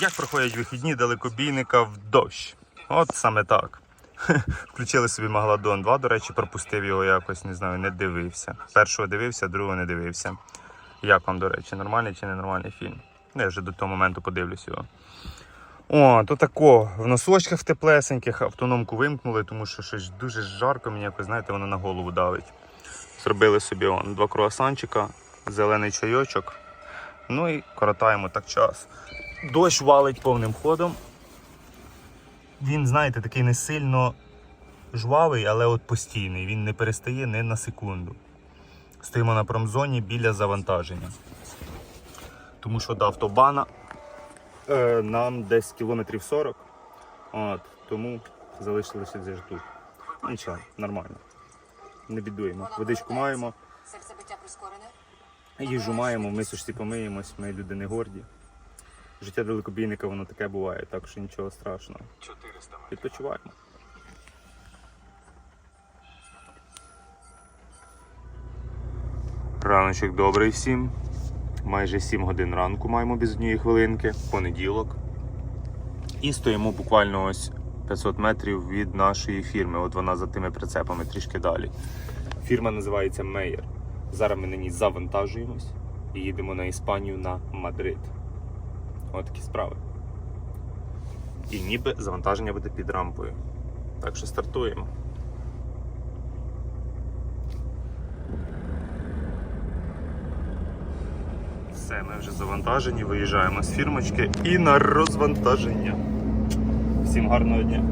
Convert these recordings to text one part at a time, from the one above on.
Як проходять вихідні далекобійника в дощ? От саме так. Включили собі Магладон 2, до речі, пропустив його якось, не знаю, не дивився. Першого дивився, другого не дивився. Як вам, до речі, нормальний чи ненормальний фільм? Ну, я вже до того моменту подивлюсь його. О, то тако, в носочках теплесеньких, автономку вимкнули, тому що щось дуже жарко, мені якось, знаєте, воно на голову давить. Зробили собі он, два круасанчика, зелений чайочок. Ну і коротаємо так час. Дощ валить повним ходом. Він, знаєте, такий не сильно жвавий, але от постійний. Він не перестає ні на секунду. Стоїмо на промзоні біля завантаження. Тому що до автобана е, нам десь кілометрів 40. От, тому залишилося десь тут. Ну, Нічого, нормально. Не бідуємо. Водичку маємо, Серцебиття прискорене. їжу маємо, ми сушці помиємось, ми люди не горді. Життя далекобійника воно таке буває, так що нічого страшного. 400 метрів. Відпочиваємо. Раночок добрий всім. Майже 7 годин ранку маємо без однієї хвилинки, понеділок. І стоїмо буквально ось 500 метрів від нашої фірми. От вона за тими прицепами трішки далі. Фірма називається Мейер. Зараз ми на ній завантажуємось і їдемо на Іспанію на Мадрид. От такі справи. І ніби завантаження буде під рампою. Так що стартуємо. Все, ми вже завантажені, виїжджаємо з фірмочки і на розвантаження. Всім гарного дня.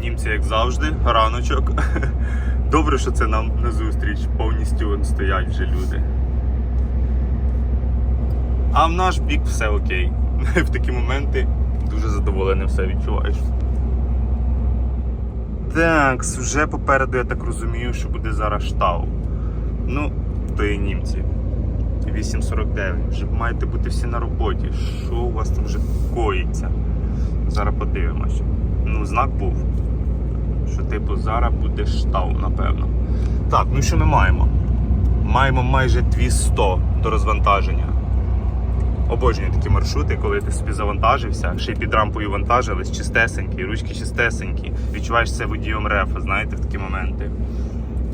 Німці, як завжди, раночок. Добре, що це нам на зустріч. Повністю стоять вже люди. А в наш бік все окей. В такі моменти дуже задоволений все відчуваєш. Так, вже попереду я так розумію, що буде зараз штау. Ну, то і німці. 8.49. Вже маєте бути всі на роботі. Що у вас там вже коїться? Зараз подивимося. Ну, знак був. Що типу зараз буде штау, напевно. Так, ну що ми маємо? Маємо майже 200 до розвантаження. Обожнюю такі маршрути, коли ти собі завантажився, ще й під рампою вантажились, чистесенькі, ручки чистесенькі. Відчуваєш це водієм рефа, знаєте, в такі моменти.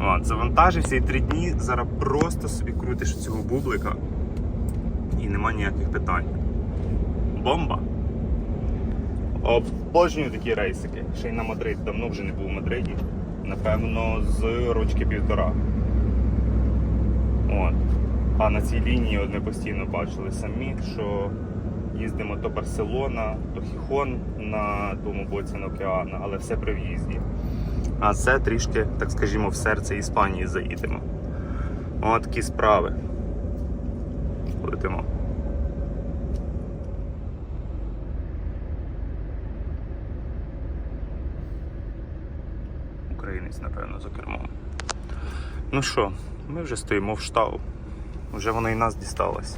От, завантажився і три дні зараз просто собі крутиш цього бублика і нема ніяких питань. Бомба! Обожнюю такі рейсики. Ще й на Мадрид. Давно вже не був в Мадриді. Напевно, з рочки півтора. От. А на цій лінії от ми постійно бачили самі, що їздимо то Барселона, то Хіхон на тому боці на океану, але все при в'їзді. А це трішки, так скажімо, в серце Іспанії заїдемо. От такі справи. Летимо. Українець, напевно, за кермом. Ну що, ми вже стоїмо в штау. Вже воно і нас дісталось.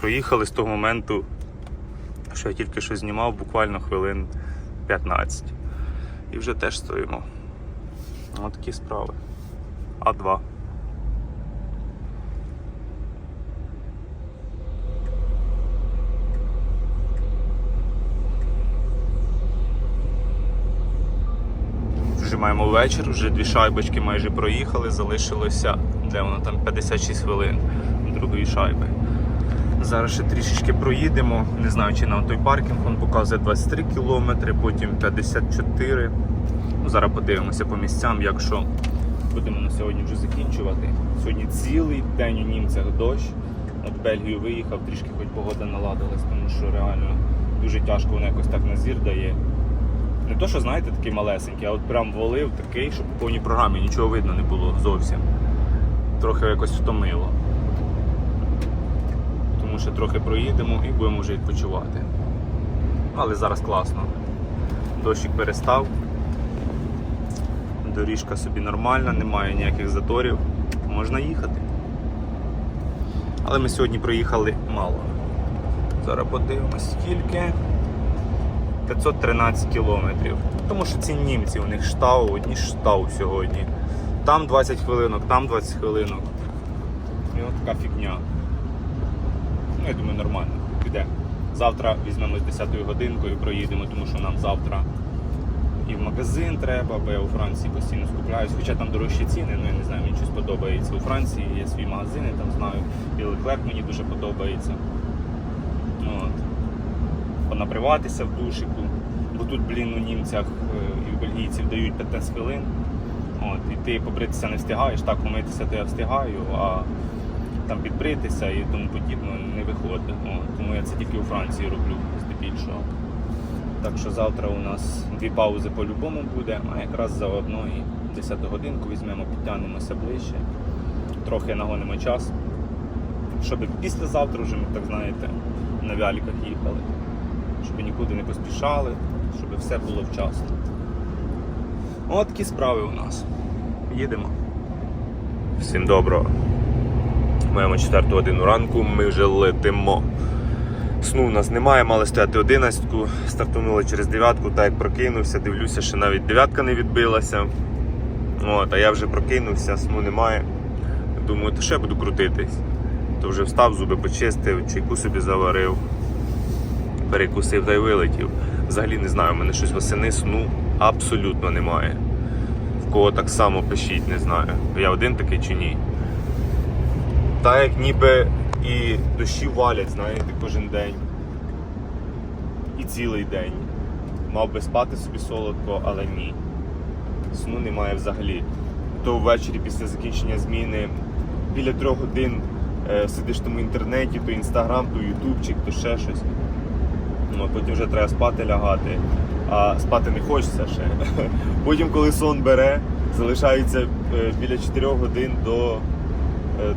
Проїхали з того моменту, що я тільки що знімав, буквально хвилин 15. І вже теж стоїмо. Ось такі справи. А2. Вже маємо вечір, вже дві шайбочки майже проїхали, залишилося, де воно там 56 хвилин другої шайби. Зараз ще трішечки проїдемо. Не знаю, чи нам той паркінг він показує 23 кілометри, потім 54. Ну, зараз подивимося по місцям, якщо будемо на сьогодні вже закінчувати. Сьогодні цілий день у німцях дощ. От Бельгію виїхав, трішки хоч погода наладилась, тому що реально дуже тяжко воно якось так на зір дає. Не то, що знаєте, такий малесенький, а от прям волив такий, що по повній програмі нічого видно не було зовсім. Трохи якось втомило. Тому що трохи проїдемо і будемо вже відпочивати. Але зараз класно. Дощик перестав. Доріжка собі нормальна, немає ніяких заторів. Можна їхати. Але ми сьогодні проїхали мало. Зараз подивимось скільки. 513 кілометрів. Тому що ці німці, у них штау, одні штау сьогодні. Там 20 хвилинок, там 20 хвилинок. І от така фігня. Ну, я думаю, нормально. Піде. Завтра візьмемо з 10 годинкою, проїдемо, тому що нам завтра і в магазин треба, бо я у Франції постійно скупляюсь. Хоча там дорожчі ціни, ну я не знаю, мені щось подобається у Франції, є свій магазин, я там знаю. І Леклерк мені дуже подобається. Ну, От. Понаприватися в душику. Бо тут, блін, у німцях е, і у бельгійців дають 15 хвилин. От, і ти побритися не встигаєш, так помитися то я встигаю, а там підбритися і тому подібне не виходить. От, тому я це тільки у Франції роблю здебільшого. Так що завтра у нас дві паузи по-любому буде, а якраз заодно і 10 годинку візьмемо, підтягнемося ближче, трохи нагонимо час, щоб післязавтра вже ми, так знаєте, на вяліках їхали, щоб нікуди не поспішали, щоб все було вчасно. От такі справи у нас. Їдемо. Всім доброго. Маємо 4 годину ранку, ми вже летимо. Сну у нас немає, мали стояти 11, стартанули через 9, так як прокинувся, дивлюся, що навіть дев'ятка не відбилася. От, а я вже прокинувся, сну немає. Думаю, то я буду крутитись. То вже встав, зуби почистив, чайку собі заварив, перекусив та й вилетів. Взагалі не знаю, в мене щось восени сну абсолютно немає. В кого так само пишіть, не знаю. Я один такий чи ні. Так як ніби і дощі валять, знаєте, кожен день. І цілий день. Мав би спати собі солодко, але ні. Сну немає взагалі. То ввечері після закінчення зміни біля трьох годин е, сидиш там в інтернеті, то інстаграм, то ютубчик, то ще щось. Ну, а потім вже треба спати лягати, а спати не хочеться ще. Потім, коли сон бере, залишається е, біля 4 годин до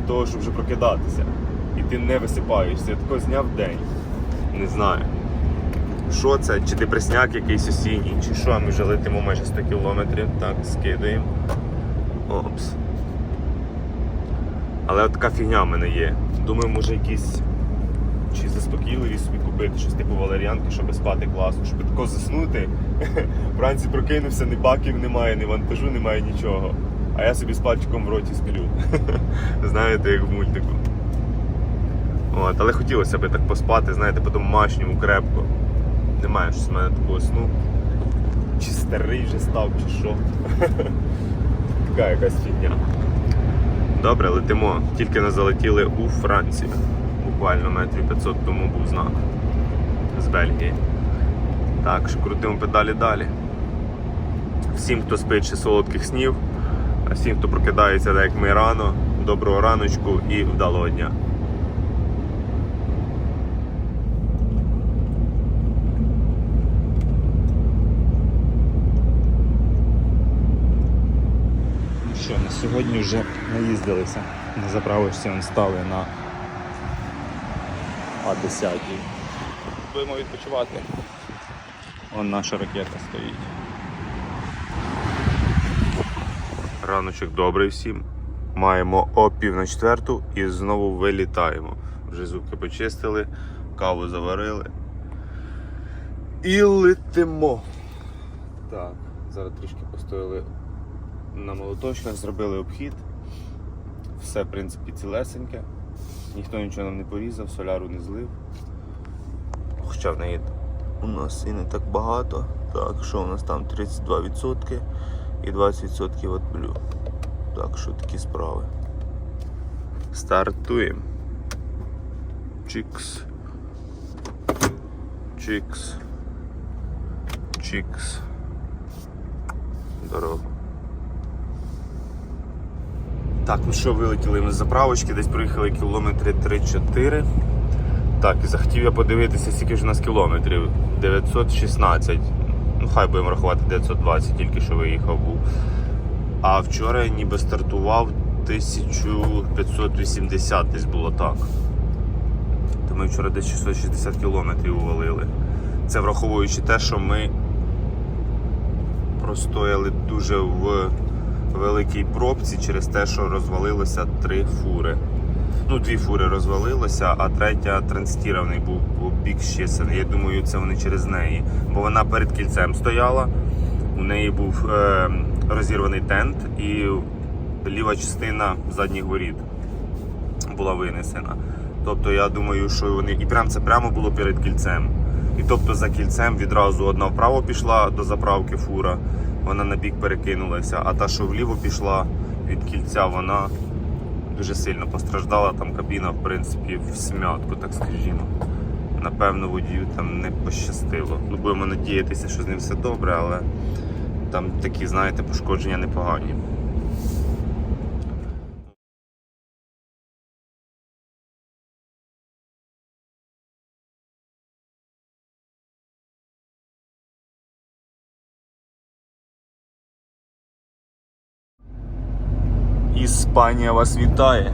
того, щоб вже прокидатися. І ти не висипаєшся. Я тако зняв день. Не знаю. Що це? Чи депресняк якийсь осінній, чи що, ми вже летимо майже 100 кілометрів. Так, скидаємо. Опс. Але от така фігня в мене є. Думаю, може якісь чи заспокійливі собі купити щось типу валеріанки, щоб спати класно, щоб тако заснути. Вранці прокинувся, ні баків немає, ні вантажу немає нічого. А я собі з пальчиком в роті сплю. Знаєте, як в мультику. От, але хотілося б так поспати, знаєте, по домашньому крепко. Немає щось в мене такого сну. Чи старий вже став, чи що. така якась фігня. Добре, летимо. Тільки не залетіли у Францію. Буквально метрів 500 тому був знак з Бельгії. Так що крутимо педалі далі. Всім, хто спить ще солодких снів, всім, хто прокидається, так як ми рано, доброго раночку і вдалого дня. Ну що, на сьогодні вже наїздилися. На заправочці он стали на А10. Будемо відпочивати. Вон наша ракета стоїть. Раночок добрий всім. Маємо о пів на четверту і знову вилітаємо. Вже зубки почистили, каву заварили. І летимо. Так, зараз трішки постояли на молоточках, зробили обхід. Все, в принципі, цілесеньке. Ніхто нічого нам не порізав, соляру не злив. Хоча в неї у нас і не так багато. Так, що у нас там 32% і 20% от блю. Так що такі справи. Стартуємо. Чікс. Чікс. Чікс. Дорога. Так, ну що, вилетіли ми з заправочки, десь проїхали кілометри 3-4. Так, і захотів я подивитися, скільки ж у нас кілометрів. 916. Ну, хай будемо рахувати 920, тільки що виїхав був. А вчора я ніби стартував 1580 десь було так. То ми вчора десь 660 кілометрів увалили. Це враховуючи те, що ми простояли дуже в великій пробці через те, що розвалилося три фури. Ну, дві фури розвалилося, а третя транстірований був був бік щесений. Я думаю, це вони через неї. Бо вона перед кільцем стояла, у неї був е, розірваний тент і ліва частина задніх воріт була винесена. Тобто я думаю, що вони. І прям це прямо було перед кільцем. І тобто за кільцем відразу одна вправо пішла до заправки фура, вона на бік перекинулася, а та, що вліво пішла від кільця, вона дуже сильно постраждала. Там кабіна, в принципі, в смятку, так скажімо. Напевно, водію там не пощастило. Ну, будемо надіятися, що з ним все добре, але там такі, знаєте, пошкодження непогані. Іспанія вас вітає.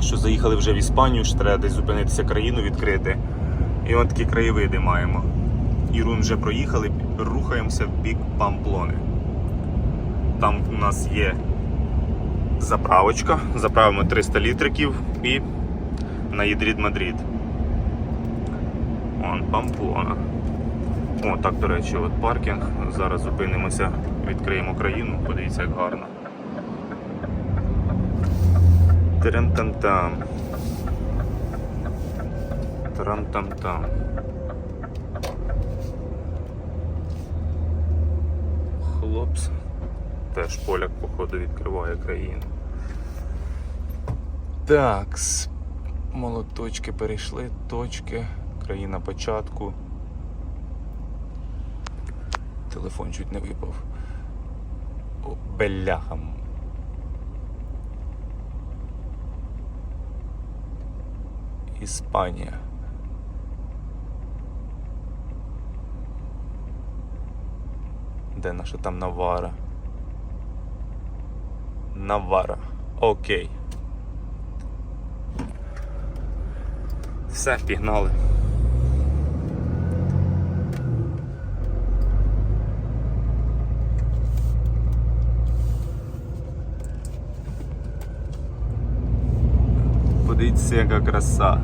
Що заїхали вже в Іспанію, що треба десь зупинитися країну відкрити. І от такі краєвиди маємо. Ірун вже проїхали, рухаємося в бік Памплони. Там у нас є заправочка, заправимо 300 літриків і на Єдрід Мадрид. Вон Памплона. О, так, до речі, от паркінг. Зараз зупинимося, відкриємо країну, подивіться, як гарно. Трам-там-там. Трам-там-там. Хлопс. Теж поляк, походу, відкриває країну. Так, молоточки перейшли, точки, країна початку. Телефон чуть не випав. О, беляхам. Іспанія. Де наша там Навара? Навара. Окей. Все, пігнали. Подивіться, яка краса.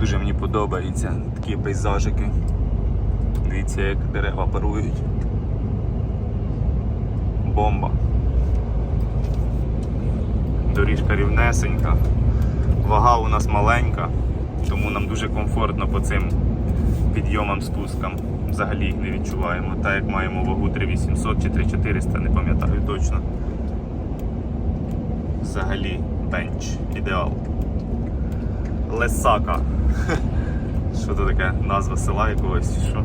Дуже мені подобаються такі пейзажики. Дивіться, як дерева парують. Бомба. Доріжка рівнесенька. Вага у нас маленька, тому нам дуже комфортно по цим підйомам спускам. Взагалі їх не відчуваємо. Так як маємо вагу 3800 чи 3400, не пам'ятаю точно. Взагалі бенч. Ідеал. Лесака. Що це таке? Назва села якогось що?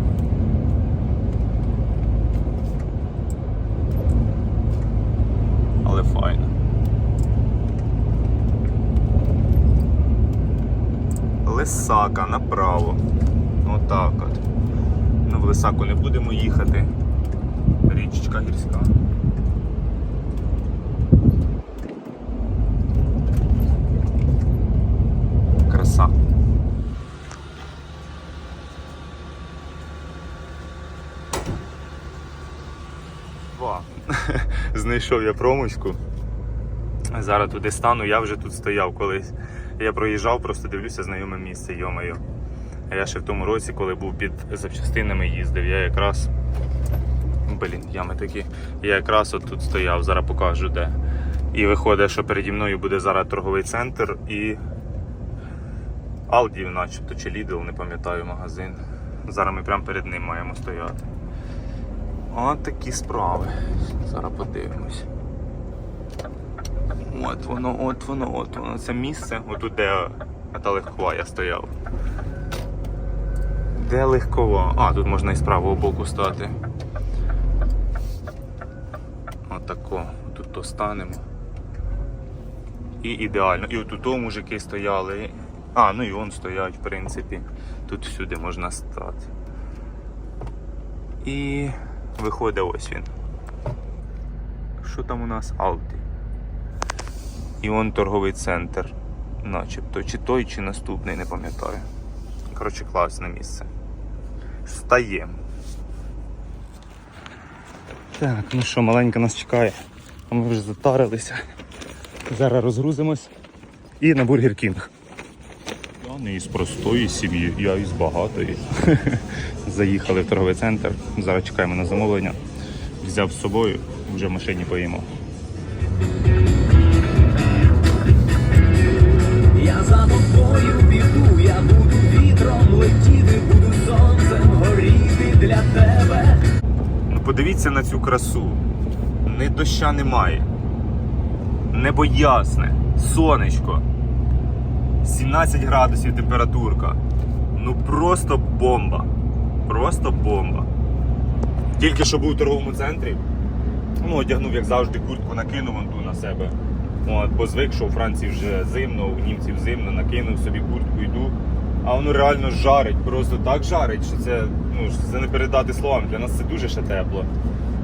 Але файно. Лесака направо. Отак от. Ну, в Лисаку не будемо їхати. Річечка гірська. Краса. Ва. Знайшов я промочку. Зараз туди стану, я вже тут стояв колись. Я проїжджав, просто дивлюся знайоме місце, йомаю. А я ще в тому році, коли був під запчастинами, їздив, я якраз. Блін, ями такі. Я якраз от тут стояв, зараз покажу де. І виходить, що переді мною буде зараз торговий центр і Aldi, начебто, чи Lidl, не пам'ятаю магазин. Зараз ми прямо перед ним маємо стояти. От такі справи. Зараз подивимось. От воно, от воно, от воно. Це місце, отут де та легкова я стояв. Де легкова? А, тут можна і з правого боку стати. Отако. Тут то станемо. І ідеально. І от тут мужики стояли. А, ну і он стоять, в принципі. Тут всюди можна стати. І виходить ось він. Що там у нас? Алді. І он торговий центр. Начебто. Чи той, чи наступний, не пам'ятаю. Коротше, класне місце. Стаємо. Так, ну що, маленька нас чекає. А Ми вже затарилися. Зараз розгрузимось і на Бургер Кінг. Я не із простої сім'ї, я із багатої. Заїхали в торговий центр, зараз чекаємо на замовлення. Взяв з собою, вже в машині поїмо. Я за тобою піду, я буду вітром летіти, буду сонцем горіти для тебе. Ну Подивіться на цю красу. Ні доща немає. Небо ясне, сонечко. 17 градусів температурка. Ну просто бомба. Просто бомба. Тільки що був у торговому центрі. Ну, одягнув, як завжди, куртку накинув ту на себе. От, бо звик, що у Франції вже зимно, у німців зимно, накинув собі куртку, йду. А воно реально жарить, просто так жарить, що це, ну, що це не передати словами. Для нас це дуже ще тепло.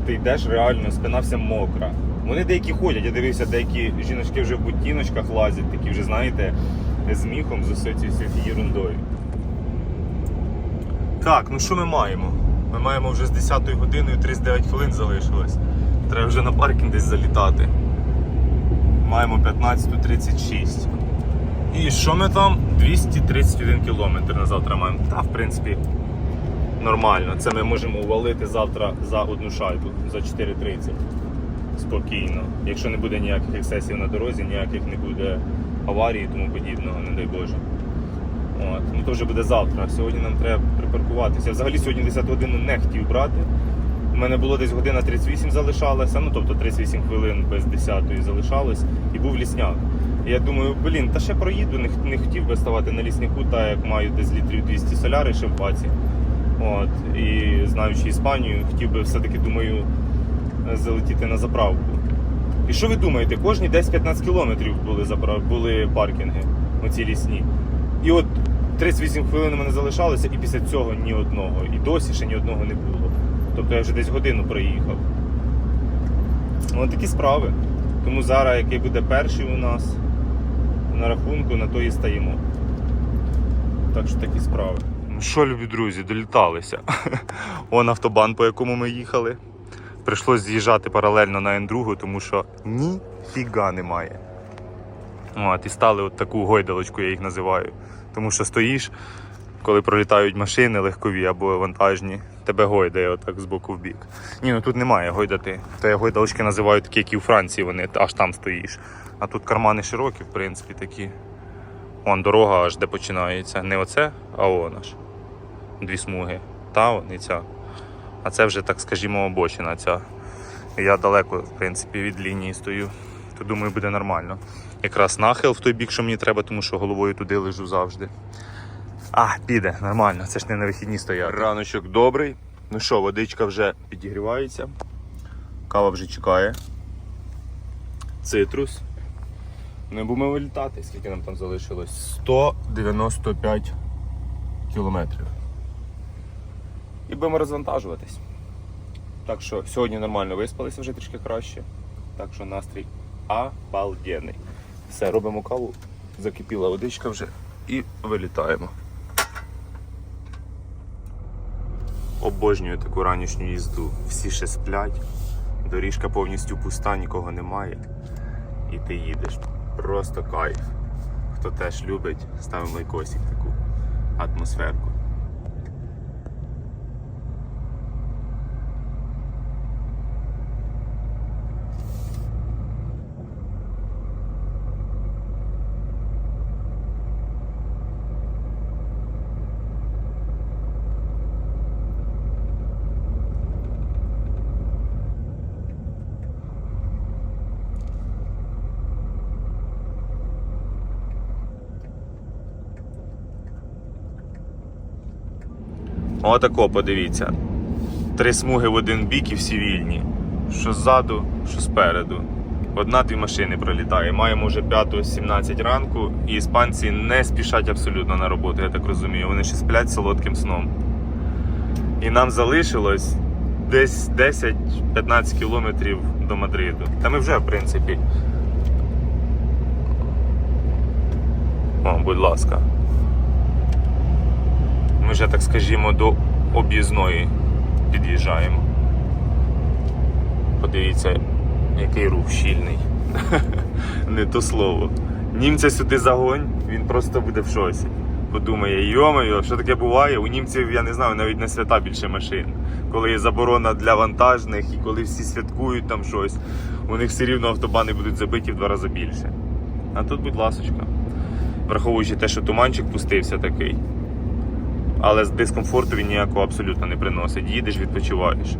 Ти йдеш реально, спина вся мокра. Вони деякі ходять, я дивився, деякі жіночки вже в бутіночках лазять, такі вже, знаєте, з міхом, з усією ерундою. Так, ну що ми маємо? Ми маємо вже з 10 годиною 39 хвилин залишилось. Треба вже на паркінг десь залітати. Маємо 15.36. І що ми там? 231 кілометр на завтра маємо. Та, в принципі, нормально. Це ми можемо увалити завтра за одну шайбу, за 4.30. Спокійно. Якщо не буде ніяких ексцесів на дорозі, ніяких не буде аварій і тому подібного, не дай Боже. От. Ну то вже буде завтра. Сьогодні нам треба припаркуватися. Взагалі сьогодні 10 годину не хотів брати. У мене було десь година 38 залишалася, ну тобто 38 хвилин без 10 залишалось, і був лісняк. Я думаю, блін, та ще проїду, не, не хотів би ставати на лісняку, так як маю десь літрів 200 соляри ще в баці. От. І знаючи Іспанію, хотів би все-таки думаю залетіти на заправку. І що ви думаєте, кожні 10-15 кілометрів були, заправ... були паркінги, оці лісні. І от 38 хвилин у мене залишалося, і після цього ні одного. І досі ще ні одного не було. Тобто я вже десь годину проїхав. Ось такі справи. Тому зараз, який буде перший у нас на рахунку, на то і стаємо. Так що такі справи. Ну що, любі друзі, доліталися. Он автобан, по якому ми їхали. Прийшлось з'їжджати паралельно на N2, тому що ніфіга немає. От, і стали от таку гойдалочку, я їх називаю. Тому що стоїш, коли пролітають машини легкові або вантажні, тебе гойдає отак з боку в бік. Ні, ну тут немає гойдати. Та я гойдалочки називаю такі, як і у Франції, вони аж там стоїш. А тут кармани широкі, в принципі, такі. Вон дорога аж де починається. Не оце, а он аж. Дві смуги. Та вон і ця. А це вже, так скажімо, обочина ця. Я далеко, в принципі, від лінії стою. То думаю, буде нормально. Якраз нахил в той бік, що мені треба, тому що головою туди лежу завжди. А, піде, нормально, це ж не на вихідні стояти. Раночок добрий. Ну що, водичка вже підігрівається. Кава вже чекає. Цитрус. Не будемо вилітати, скільки нам там залишилось? 195 кілометрів. І будемо розвантажуватись. Так що сьогодні нормально виспалися вже трішки краще. Так що настрій обалденний. Все, робимо каву, закипіла водичка вже і вилітаємо. Обожнюю таку ранішню їзду. Всі ще сплять, доріжка повністю пуста, нікого немає. І ти їдеш. Просто кайф. Хто теж любить, ставимо лайкосик таку атмосферку. Отако, подивіться. Три смуги в один бік і всі вільні. Що ззаду, що спереду. Одна-дві машини пролітає. Маємо вже 5-17 ранку, і іспанці не спішать абсолютно на роботу, я так розумію. Вони ще сплять солодким сном. І нам залишилось десь 10-15 кілометрів до Мадриду. Та ми вже, в принципі. О, будь ласка. Ми вже, так скажімо, до об'їзної під'їжджаємо. Подивіться, який рух щільний. Не то слово. Німця сюди загонь, він просто буде в шоці. Подумає, йомаю, що таке буває? У німців, я не знаю, навіть на свята більше машин. Коли є заборона для вантажних і коли всі святкують там щось, у них все рівно автобани будуть забиті в два рази більше. А тут, будь ласочка. Враховуючи те, що туманчик пустився такий. Але з дискомфорту він ніякого абсолютно не приносить. Їдеш, відпочиваєш.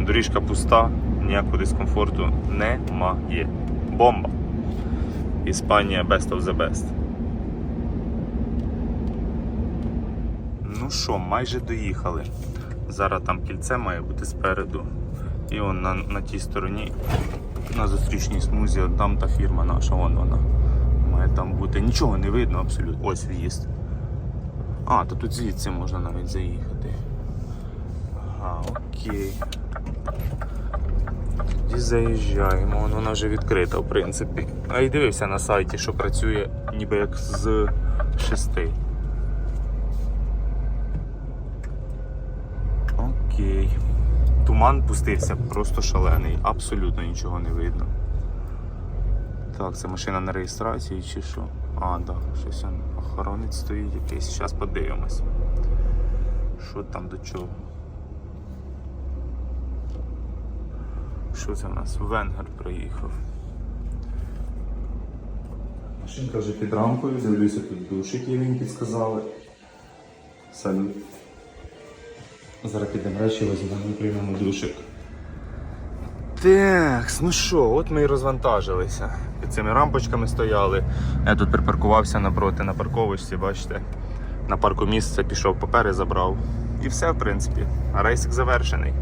Доріжка пуста, ніякого дискомфорту немає. Бомба. Іспанія best of the best. Ну що, майже доїхали. Зараз там кільце має бути спереду. І он на, на тій стороні, на зустрічній смузі, там та фірма наша, вон вона. Має там бути. Нічого не видно абсолютно. Ось в'їзд. А, то тут звідси можна навіть заїхати. Ага, окей. Тоді заїжджаємо, вона вже відкрита, в принципі. А і дивився на сайті, що працює ніби як з шести. Окей. Туман пустився просто шалений, абсолютно нічого не видно. Так, це машина на реєстрації чи що? А, да, щось он, охоронець стоїть якийсь. Зараз подивимось. Що там до чого? Що це в нас? Венгер приїхав. Машинка вже під рамкою, дивлюся тут душик, він підсказали. Салют. Зараз підемо речі візьмемо приймемо душик. Так, ну що, от ми і розвантажилися. Під цими рампочками стояли. Я тут припаркувався напроти на парковочці, бачите. На парку місце пішов папери, забрав. І все, в принципі. Рейсик завершений.